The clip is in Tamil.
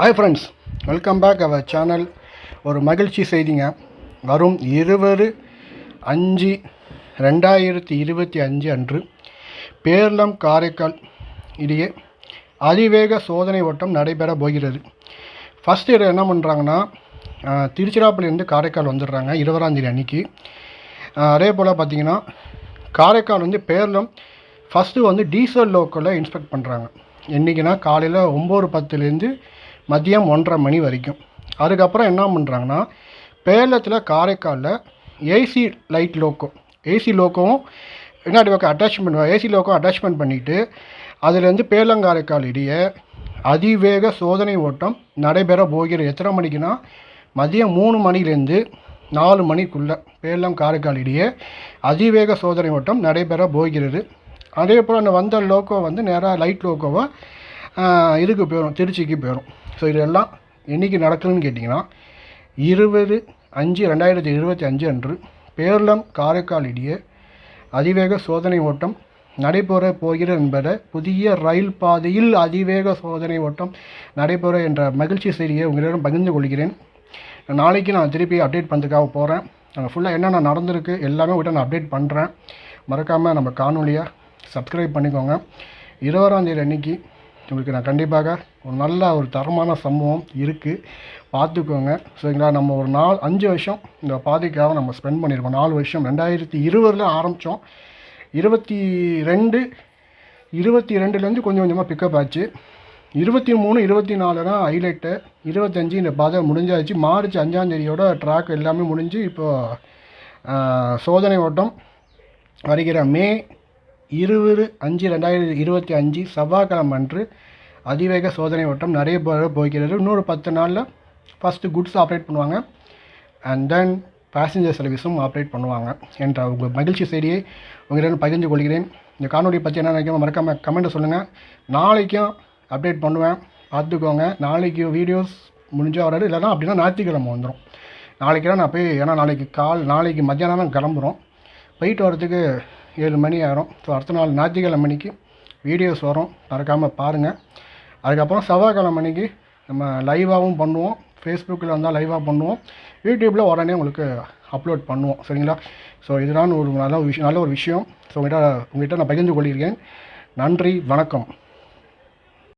Hi friends welcome back our channel ஒரு மகிழ்ச்சி செய்திங்க. வரும் இருபது அஞ்சு ரெண்டாயிரத்தி இருபத்தி அஞ்சு அன்று பேர்லம் காரைக்கால் இடையே அதிவேக சோதனை ஓட்டம் நடைபெற போகிறது. ஃபஸ்ட் இயர் என்ன பண்ணுறாங்கன்னா திருச்சிராப்பள்ளிலேருந்து காரைக்கால் வந்துடுறாங்க இருபதாந்தேதி அன்னைக்கு. அதே போல் பார்த்தீங்கன்னா காரைக்கால் வந்து பேர்லம் ஃபஸ்ட்டு வந்து டீசல் லோக்கலில் இன்ஸ்பெக்ட் பண்ணுறாங்க என்றைக்குன்னா காலையில் ஒம்பது பத்துலேருந்து மதியம் ஒன்றரை மணி வரைக்கும். அதுக்கப்புறம் என்ன பண்ணுறாங்கன்னா பேலத்தில் காரைக்காலில் ஏசி லைட் லோக்கோ ஏசி லோக்கோவும் பின்னாடி பக்கம் அட்டாச்மெண்ட் ஏசி லோக்கோ அட்டாச்மெண்ட் பண்ணிவிட்டு அதுலேருந்து பேலங்காரைக்கால் இடையே அதிவேக சோதனை ஓட்டம் நடைபெற போகிறது. எத்தனை மணிக்குன்னா மதியம் மூணு மணிலேருந்து நாலு மணிக்குள்ளே பேலம் காரைக்கால் இடையே அதிவேக சோதனை ஓட்டம் நடைபெற போகிறது. அதே போல் அந்த வந்த லோக்கோ வந்து நேராக லைட் லோக்கோவை இதுக்கு போயிடும் திருச்சிக்கு போயிடும் ஸோ இதெல்லாம் என்றைக்கு நடக்குதுன்னு கேட்டிங்கன்னா இருபது அஞ்சு ரெண்டாயிரத்தி இருபத்தி அஞ்சு அன்று பேர்லம் காரைக்கால் இடையே அதிவேக சோதனை ஓட்டம் நடைபெற போகிறது என்பதை புதிய ரயில் பாதையில் அதிவேக சோதனை ஓட்டம் நடைபெற என்ற மகிழ்ச்சி செய்தியை உங்களிடம் பகிர்ந்து கொள்கிறேன். நாளைக்கு நான் திருப்பி அப்டேட் பண்ணுறதுக்காக போகிறேன் ஃபுல்லாக என்னென்ன நடந்திருக்கு எல்லாமே விட்டு நான் அப்டேட் பண்ணுறேன் மறக்காமல் நம்ம காணொலியை சப்ஸ்கிரைப் பண்ணிக்கோங்க. இருபதாம் தேதி அன்னைக்கு உங்களுக்கு நான் கண்டிப்பாக ஒரு நல்ல ஒரு தரமான சம்பவம் இருக்குது பார்த்துக்கோங்க. சரிங்களா? நம்ம ஒரு நாலு அஞ்சு வருஷம் இந்த பாதைக்காக நம்ம ஸ்பெண்ட் பண்ணியிருக்கோம் நாலு வருஷம். ரெண்டாயிரத்தி இருபதில் ஆரம்பித்தோம் இருபத்தி ரெண்டு இருபத்தி ரெண்டுலேருந்து கொஞ்சம் கொஞ்சமாக பிக்கப் ஆச்சு. இருபத்தி மூணு இருபத்தி நாலு தான் ஹைலைட்டு இருபத்தஞ்சி இந்த பாதை முடிஞ்சாச்சு. மார்ச் அஞ்சாந்தேதியோட ட்ராக் எல்லாமே முடிஞ்சு இப்போது சோதனை ஓட்டம் வருகிற மே இருபது அஞ்சு ரெண்டாயிரத்தி இருபத்தி அஞ்சு செவ்வாய்க்கிழமை அன்று அதிவேக சோதனை ஓட்டம் நடைபெற போகிறது இன்னொரு பத்து நாளில் ஃபஸ்ட்டு குட்ஸ் ஆப்ரேட் பண்ணுவாங்க. அண்ட் தென் பேசஞ்சர் சர்வீஸும் ஆப்ரேட் பண்ணுவாங்க என்ற உங்கள் மகிழ்ச்சி செய்தியை உங்களிடம் பகிர்ந்து கொள்கிறேன். இந்த காணொலி பற்றி என்ன நினைக்கிறோம் மறக்காமல் கமெண்ட்டை சொல்லுங்கள் நாளைக்கும் அப்டேட் பண்ணுவேன். பார்த்துக்கோங்க. நாளைக்கு வீடியோஸ் முடிஞ்சால் வராது. இல்லைன்னா அப்படின்னா ஞாயிற்றுக்கிழமை வந்துடும் நாளைக்கு நான் போய் ஏன்னா நாளைக்கு கால் நாளைக்கு மத்தியானம் கிளம்புறோம். போயிட்டு வரதுக்கு ஏழு மணி ஆகிறோம் ஸோ அடுத்த நாள் ஞாயிற்றுக்கிழமை மணிக்கு வீடியோஸ் வரும். மறக்காமல் பாருங்கள் அதுக்கப்புறம் செவ்வாய்க்கிழமை மணிக்கு நம்ம லைவாகவும் பண்ணுவோம். ஃபேஸ்புக்கில் வந்தால் லைவாக பண்ணுவோம். யூடியூப்பில் உடனே உங்களுக்கு அப்லோட் பண்ணுவோம். சரிங்களா? ஸோ இதுதான் ஒரு நல்ல ஒரு விஷயம். நல்ல ஒரு விஷயம். ஸோ உங்கள்கிட்ட உங்கள்கிட்ட நான் பகிர்ந்து கொள்ளியிருக்கேன் நன்றி. வணக்கம்.